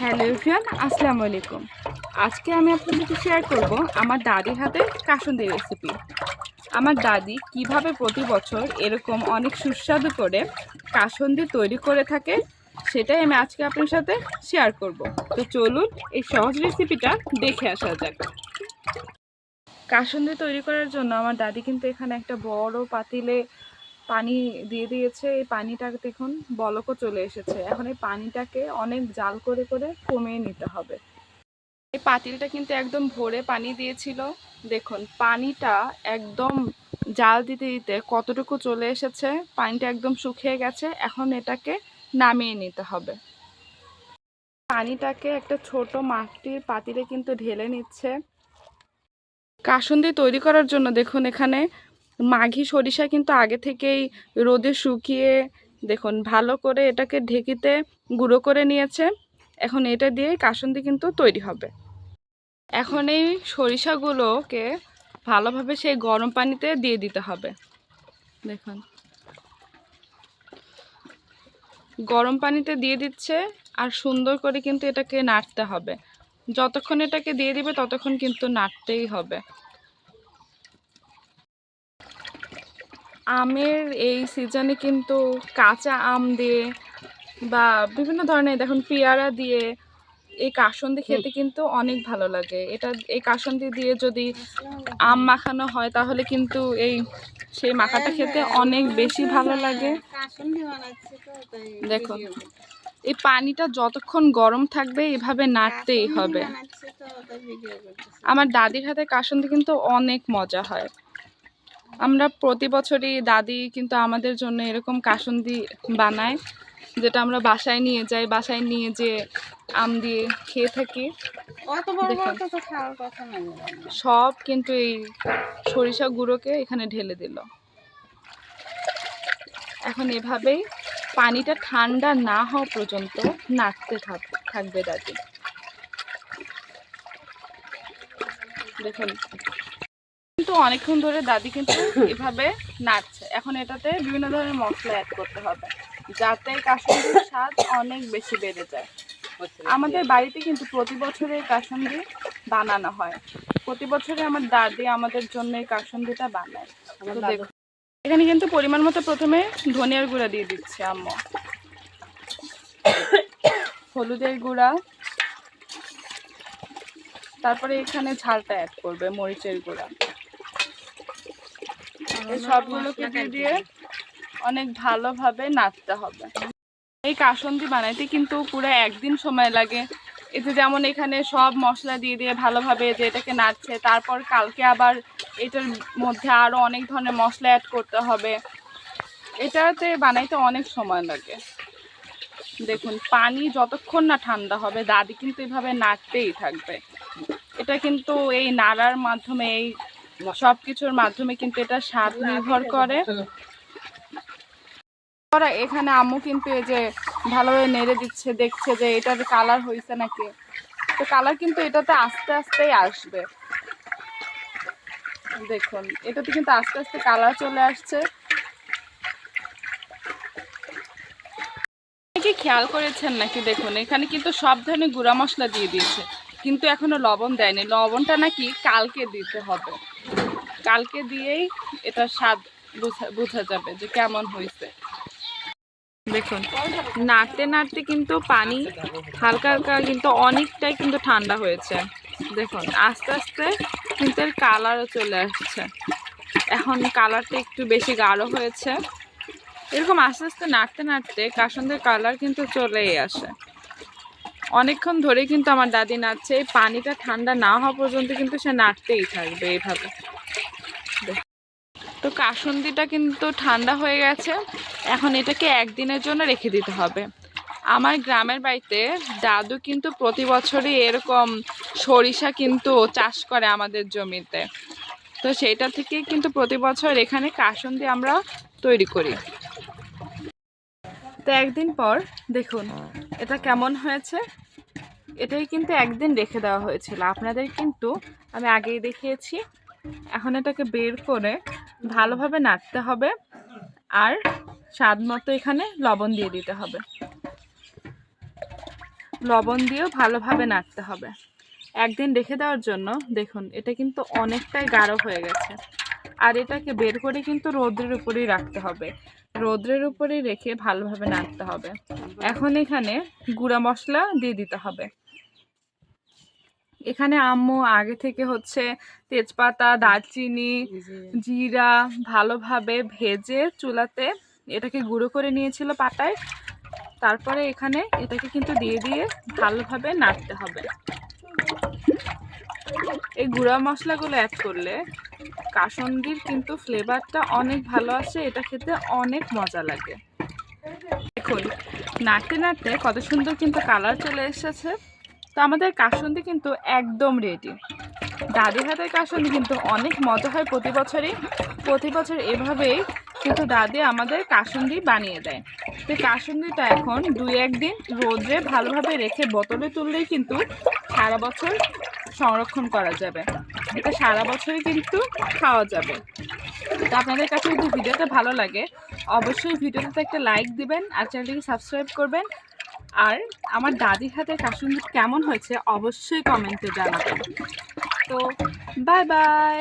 Hello everyone, আসসালামু আলাইকুম। আজকে আমি আপনাদের সাথে শেয়ার করব আমার দাদির হাতে কাসুন্দি রেসিপি আমার দাদি কীভাবে প্রতি বছর এরকম অনেক সুস্বাদু করে কাসুন্দি তৈরি করে থাকে, সেটাই আমি আজকে আপনার সাথে শেয়ার করব। তো চলুন এই সহজ রেসিপিটা দেখে আসা যাক। কাসুন্দি তৈরি করার জন্য আমার দাদি কিন্তু এখানে একটা বড় পাতিলে পানি দিয়ে দিয়েছে, এই পানিটা দেখুন বলকও চলে এসেছে। এখন এই পানিটাকে অনেক জাল করে করে কমিয়ে নিতে হবে। এই পাতিলটা কিন্তু একদম ভরে পানি দিয়েছিল। দেখুন, পানিটা একদম জাল দিতে দিতে কতটুকু চলে এসেছে, পানিটা একদম শুকিয়ে গেছে, এখন এটাকে নামিয়ে নিতে হবে। পানিটাকে একটা ছোট মাটির পাতিলে কিন্তু ঢেলে নিচ্ছে। কাসুন্দি তৈরি করার জন্য দেখুন এখানে মাঘি সরিষা কিন্তু আগে থেকেই রোদে শুকিয়ে, দেখুন, ভালো করে এটাকে ঢেকিতে গুঁড়ো করে নিয়েছে। এখন এটা দিয়ে কাসুন্দি কিন্তু তৈরি হবে। এখন এই সরিষাগুলোকে ভালোভাবে সেই গরম পানিতে দিয়ে দিতে হবে। দেখুন। গরম পানিতে দিয়ে দিচ্ছে আর সুন্দর করে কিন্তু এটাকে নাড়তে হবে। যতক্ষণ এটাকে দিয়ে দিবে ততক্ষণ কিন্তু নাড়তেই হবে। আমের এই সিজনে কিন্তু কাঁচা আম দিয়ে বা বিভিন্ন ধরনের দেখুন পেয়ারা দিয়ে এই কাসন্দি খেতে কিন্তু অনেক ভালো লাগে। এটা এই কাসন্দি দিয়ে যদি আম মাখানো হয় তাহলে কিন্তু এই সেই মাখাটা খেতে অনেক বেশি ভালো লাগে। দেখুন। এই পানিটা যতক্ষণ গরম থাকবে এভাবে নাড়তেই হবে। আমার দাদির হাতে কাসন্দি কিন্তু অনেক মজা হয়। আমরা প্রতি বছরই দাদি কিন্তু আমাদের জন্য এরকম কাসন্দি বানায় যেটা আমরা বাসায় নিয়ে যাই বাসায় নিয়ে যে আম দিয়ে খেয়ে থাকি। সব কিন্তু এই সরিষা গুঁড়োকে এখানে ঢেলে দিল। এখন এভাবেই পানিটা ঠান্ডা না হওয়া পর্যন্ত নাড়তে থাক- থাকবে দাদি। দেখুন কিন্তু অনেকক্ষণ ধরে দাদি কিন্তু এভাবে নাড়ছে। এখন এটাতে বিভিন্ন ধরনের মশলা অ্যাড করতে হবে যাতে কাসুন্দির স্বাদ অনেক বেশি বেড়ে যায়। আমাদের বাড়িতে কিন্তু প্রতি বছরে কাসুন্দি বানানো হয়। প্রতি বছরে আমার দাদি আমাদের জন্য এই কাসুন্দিটা বানায়। এখানে কিন্তু পরিমাণ মতো প্রথমে ধনিয়ার গুঁড়া দিয়ে দিচ্ছে আম্মু। হলুদের গুঁড়া। তারপরে এখানে ঝালটা অ্যাড করবে মরিচের গুঁড়া। এই সবগুলোকে দিয়ে দিয়ে অনেক ভালোভাবে নাড়তে হবে। এই কাসন্দি বানাইতে কিন্তু পুরো একদিন সময় লাগে। এতে যেমন এখানে সব মশলা দিয়ে দিয়ে ভালোভাবে যে এটাকে নাড়ছে, তারপর কালকে আবার এটার মধ্যে আরও অনেক ধরনের মশলা অ্যাড করতে হবে। এটাতে বানাইতে অনেক সময় লাগে। দেখুন, পানি যতক্ষণ না ঠান্ডা হবে, দাদি কিন্তু এভাবে নাড়তেই থাকবে। এটা কিন্তু এই নাড়ার মাধ্যমে এই সব কিছুর মাধ্যমে কিন্তু এটা স্বাদ নির্ভর করে। এখানে আম্মু কিন্তু এই যে ভালোভাবে নেড়ে দিচ্ছে, দেখছে যে এটার কালার হয়েছে নাকি। তো কালার কিন্তু এটাতে আস্তে আস্তেই আসবে। দেখুন, এটাতে কিন্তু আস্তে আস্তে কালার চলে আসছে। খেয়াল করেছেন নাকি? দেখুন, এখানে কিন্তু সব ধরনের গুঁড়া মশলা দিয়ে দিয়েছে। কিন্তু এখনও লবণ দেয়নি। লবণটা নাকি কালকে দিতে হবে। কালকে দিয়েই এটার স্বাদ বোঝা বোঝা যাবে যে কেমন হয়েছে। দেখুন, নাড়তে নাড়তে কিন্তু পানি হালকা হালকা কিন্তু অনেকটাই কিন্তু ঠান্ডা হয়েছে। দেখুন, আস্তে আস্তে কিন্তু এর কালারও চলে আসছে। এখন কালারটা একটু বেশি গাঢ় হয়েছে। এরকম আস্তে আস্তে নাড়তে নাড়তে কাসন্দের কালার কিন্তু চলেই আসে। অনেকক্ষণ ধরে কিন্তু আমার দাদি নাড়ছে এই পানিটা ঠান্ডা না হওয়া পর্যন্ত কিন্তু সে নাড়তেই থাকবে এইভাবে তো কাসন্দিটা কিন্তু ঠান্ডা হয়ে গেছে। এখন এটাকে একদিনের জন্য রেখে দিতে হবে। আমার গ্রামের বাড়িতে দাদু কিন্তু প্রতি বছরই এরকম সরিষা কিন্তু চাষ করে আমাদের জমিতে। তো সেইটা থেকে কিন্তু প্রতি বছর এখানে কাসন্দি আমরা তৈরি করি। তো একদিন পর দেখুন, এটা কেমন হয়েছে? এটাই কিন্তু একদিন রেখে দেওয়া হয়েছিল। আপনাদের কিন্তু আমি আগেই দেখিয়েছি। এখন এটাকে বের করে ভালোভাবে নাড়তে হবে আর স্বাদ মতো এখানে লবণ দিয়ে দিতে হবে। লবণ দিয়েও ভালোভাবে নাড়তে হবে। একদিন রেখে দেওয়ার জন্য দেখুন, এটা কিন্তু অনেকটাই গাঢ় হয়ে গেছে। আর এটাকে বের করে কিন্তু রোদ্রের উপরেই রাখতে হবে। রোদ্রের উপরেই রেখে ভালোভাবে নাড়তে হবে। এখন এখানে গুঁড়া মশলা দিয়ে দিতে হবে। এখানে আম্মু আগে থেকে হচ্ছে তেজপাতা দারচিনি জিরা ভালোভাবে ভেজে চুলাতে এটাকে গুঁড়ো করে নিয়েছিল পাতায়। তারপরে এখানে এটাকে কিন্তু দিয়ে দিয়ে ভালোভাবে নাড়তে হবে। এই গুঁড়া মশলাগুলো অ্যাড করলে কাসন্দির কিন্তু ফ্লেভারটা অনেক ভালো আসে এটা খেতে অনেক মজা লাগে। দেখুন নাড়তে নাড়তে কত সুন্দর কিন্তু কালার চলে এসেছে। তো আমাদের কাসন্দি কিন্তু একদম রেডি দাদি হাতের কাসন্দি কিন্তু অনেক মজা হয় প্রতি বছরই। প্রতি বছর এভাবেই কিন্তু দাদি আমাদের কাসন্দি বানিয়ে দেয়। তো কাসন্দিটা এখন দুই একদিন রোদ্রে ভালোভাবে রেখে বোতলে তুললেই কিন্তু সারা বছর সংরক্ষণ করা যাবে। এটা সারা বছরই কিন্তু খাওয়া যাবে। তো আপনাদের কাছে যদি ভিডিওটা ভালো লাগে, অবশ্যই ভিডিওটাতে একটা লাইক দিবেন আর চ্যানেলটিকে সাবস্ক্রাইব করবেন। আর আমার দাদির হাতে কাসুন্দি কেমন হয়েছে অবশ্যই কমেন্টে জানাবেন। তো বাই বাই